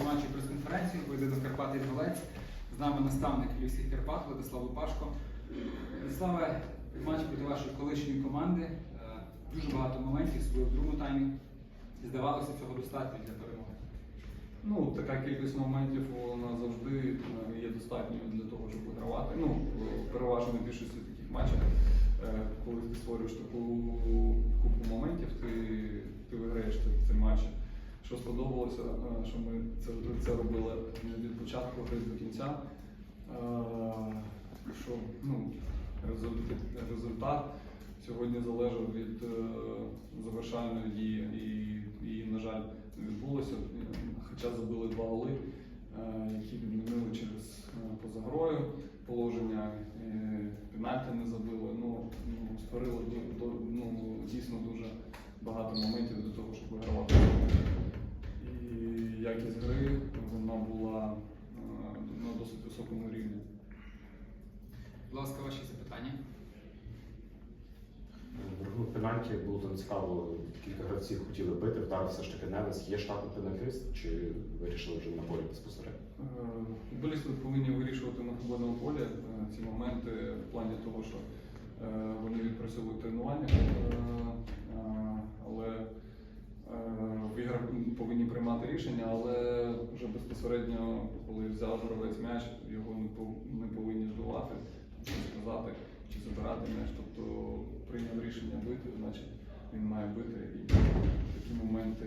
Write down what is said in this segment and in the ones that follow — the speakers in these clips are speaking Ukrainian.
Матчі прес-конференції, поєдинок Карпати Інгулець. З нами наставник Львівських Карпат Владислав Лупашко. Владиславе, матч проти вашої колишньої команди. Е, Дуже багато моментів, особливо в другому таймі. Здавалося, цього достатньо для перемоги. Ну, така кількість моментів вона завжди е, є достатньою для того, щоб вигравати. Ну, переважно більшості таких матчів, е, коли ти створюєш таку купу моментів, ти, ти виграєш ці матчі. Що сподобалося, е, що ми це, це робили від початку гри до кінця. Е, Що ну, результат, сьогодні залежав від е, завершальної дії і, і, на жаль, не відбулося. Хоча забили два голи, які відмінили через е, поза грою положення, пенальти не забили. Ну, ну, створили до- до- ну, дійсно дуже багато моментів для того, щоб вигравати. Якість гри вона була е, на досить високому рівні. Будь ласка, ваші запитання. Верхнув пенальті було там цікаво. Кілька гравців хотіли бити, вдарив все ж таки Невес. Є штатний пенальтист, чи вирішили вже на полі безпосередньо? Е, Футболісти повинні вирішувати на футбольному полі е, ці моменти в плані того, що е, вони відпрацьовують тренування, е, е, але е, в іграх повинні приймати рішення, але вже безпосередньо, коли взяв гравець м'яч, його не повинні що сказати, чи забирати м'яч. Тобто прийняв рішення бити, значить він має бити. І такі моменти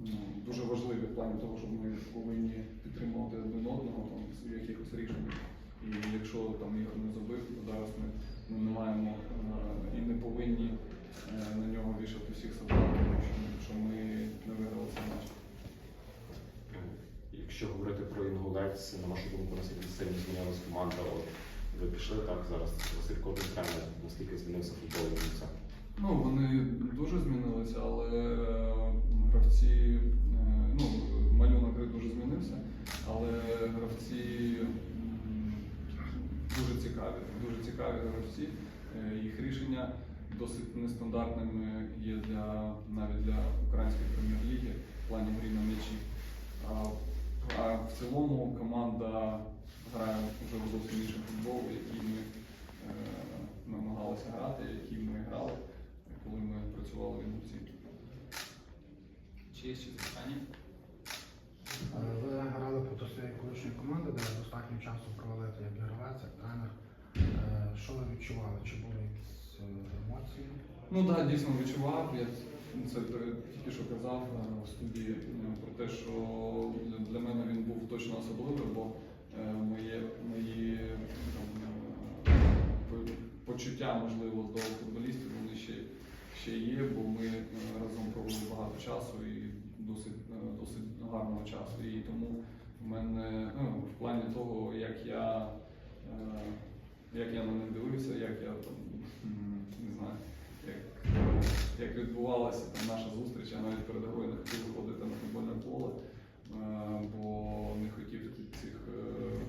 ну, дуже важливі в плані того, що ми повинні підтримувати один одного там, в якихось рішеннях. І якщо там Ігор не забив, то зараз ми, ми не маємо е, і не повинні е, на нього вішати всіх собак, тому що, що ми не виграли цей матч. Якщо говорити про інгулець, на вашу думку, наскільки сильно змінилась команда? От ви пішли так зараз. Василь Котин тренер, наскільки змінився футбол Вінниця? Ну, вони дуже змінилися, але е, гравці, е, ну, малюнок дуже змінився, але гравці дуже цікаві, дуже цікаві гравці. Е, Їх рішення досить нестандартними є для навіть для української прем'єр-ліги в плані грі на м'ячі. А, в цілому команда грає вже в зовсім інший футбол, який ми е, намагалися грати, який ми грали, коли ми працювали в Інгульці. Чи є ще запитання? Е, Ви грали проти своєї колишньої команди, де достатньо часу провели як гравець, як тренер. Е, Що ви відчували? Чи були якісь е, емоції? Ну так, дійсно відчував. Я це тільки що казав е, в студії е, про те, що для, мене він був точно особливий, бо е, моє, мої там, почуття, можливо, до футболістів вони ще, ще є, бо ми разом провели багато часу і досить, досить гарного часу. І тому в мене ну, в плані того, як я, як я на них дивився, як я там, м, не знаю, як, як відбувалася там наша зустріч, я навіть перед грою не хотів виходити на футбольне поле, е, бо не хотів цих, е,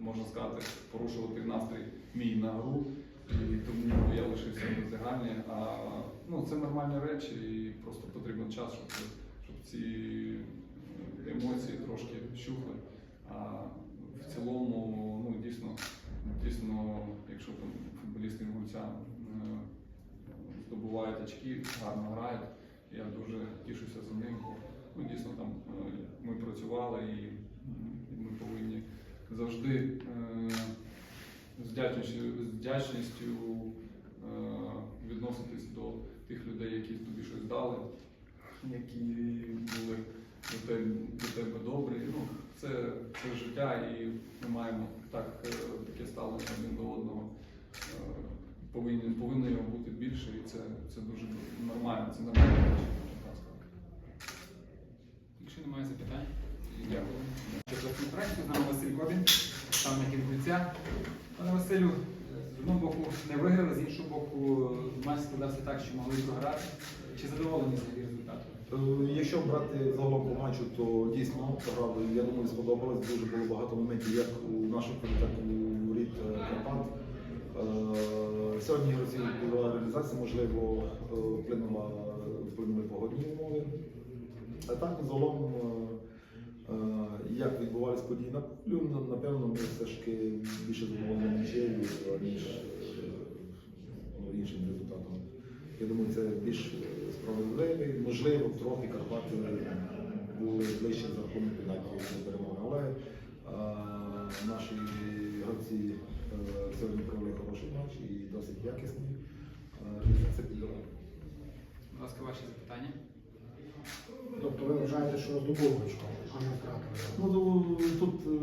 можна сказати, порушувати настрій гру. І тому я лишився в роздягальні. А ну, це нормальні речі, і просто потрібен час, щоб, щоб ці емоції трошки щухли. А в цілому, ну дійсно, дійсно, якщо там футболісти гульця е, здобувають очки, гарно грають, я дуже тішуся за них, ну, дійсно там е, ми працювали і ми повинні завжди е, вдячністю, е, відноситись до тих людей, які тобі щось дали, які були до тебе, до тебе добрі. Ну, це, це життя, і ми маємо так, е, таке ставлення один до одного. Е, Повинні, повинно його бути більше, і це, це дуже нормально, це нормально. Якщо немає запитань, Дякую. З нами Василь Кобін, наставник Інгульця. Пане Василю, з одного боку не виграли, з іншого боку, матч складався так, що могли програти. Чи задоволені взагалі результатом? Е, Якщо брати загалом по матчу, то дійсно гра, я думаю, сподобалось. Дуже було багато моментів, як у наших, так у рід е, Карпат. Е, Сьогодні гравців була реалізація, можливо, вплинула, вплинули погодні умови. А так, загалом, е, подій на полю, напевно, ми все ж таки більше задоволені нічею, ніж ну, іншим результатом. Я думаю, це більш справедливий. Можливо, трохи Карпати були ближче за рахунок пенальті перемоги. Але е, наші гравці е, сьогодні провели хороший матч і досить якісний. Е, це піддали. Будь ласка, ваші запитання. Тобто ви вважаєте, що здобули очко, а? Ну, тут е,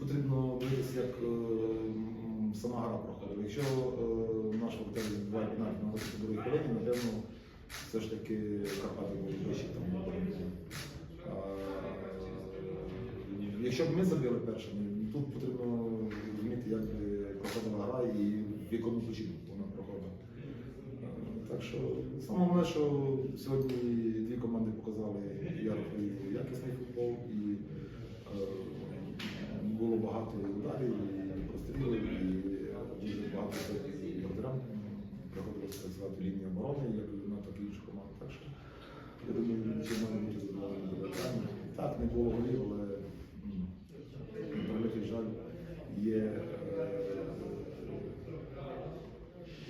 потрібно дивитися, як е, сама гра проходила. Якщо е, наш воротар відбуває пенальті на 22 хвилині, напевно, все ж таки Карпати були вищі там. Якщо б ми забили першими, тут потрібно розуміти, як проходила гра і в якому ключі вона проходила. Е, Так що саме головне, що сьогодні дві команди показали я рахую, якісний футбол і е, було багато і ударів, і прострілів, і дуже багато сьогодні воротарям приходилося працювати лінії оборони, як на так і інших команд. Так що я думаю, що можна бути задоволеним воротарями. Так, не було голів, але на превеликий жаль є. е,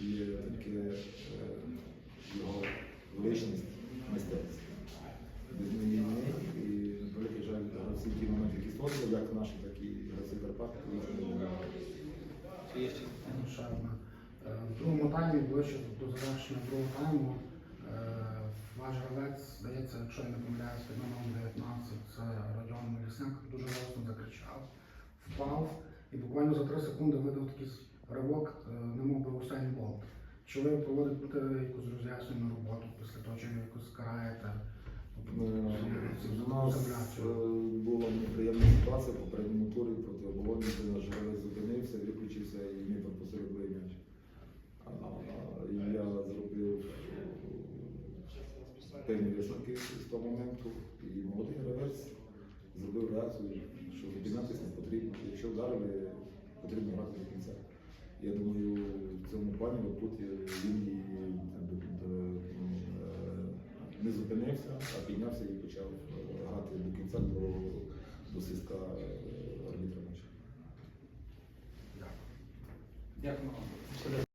є таке е, його величність мистецтва. Без неї ні. І великий жаль, гравці ті моменти, які створили, як наші, так і гравці Карпат, таймі, ближче до завершення другого тайму, е, ваш гравець, здається, якщо я не помиляюсь, під номером 19, це Родіон Лісняк, дуже голосно закричав, впав і буквально за 3 секунди видав такий ривок, е, немов би Усейн Болт. Чи ви проводите якусь роз'яснену роботу після того, чи ви якось караєте? Е, У нас е, Землячу. була неприємна ситуація в попередньому турі проти оболоні, де наш гравець зупинився, виключився і ми пропустили другий м'яч. А, і Я зробив е, певні з того моменту, і молодий гравець зробив реакцію, що зупинятися не потрібно. Якщо вдарили, потрібно грати до кінця. Я думаю, в цьому плані е, він е, не зупинився, а піднявся і почав е, грати до кінця до, до свистка е, арбітра матчу. Дякую вам.